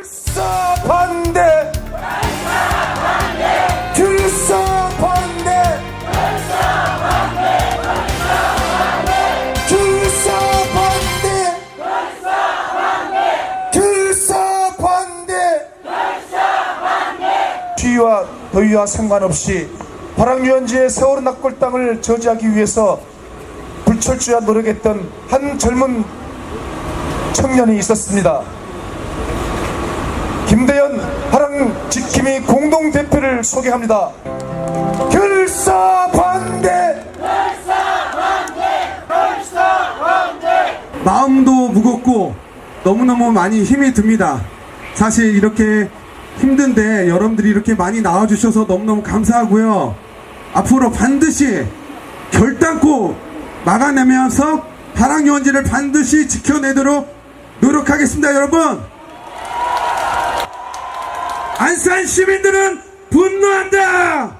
결사 반대 결사 반대 결사 반대 결사 반대 추위와 더위와 상관없이 화랑유원지의 세월호 낙골 땅을 저지하기 위해서 불철주야 노력했던 한 젊은 청년이 있었습니다. 김대현 하랑 지킴이 공동대표를 소개합니다. 결사 반대! 마음도 무겁고 너무너무 많이 힘이 듭니다. 사실 이렇게 힘든데 여러분들이 이렇게 많이 나와주셔서 너무너무 감사하고요. 앞으로 반드시 결단코 막아내면서 하랑유원지를 반드시 지켜내도록 노력하겠습니다, 여러분. 안산 시민들은 분노한다!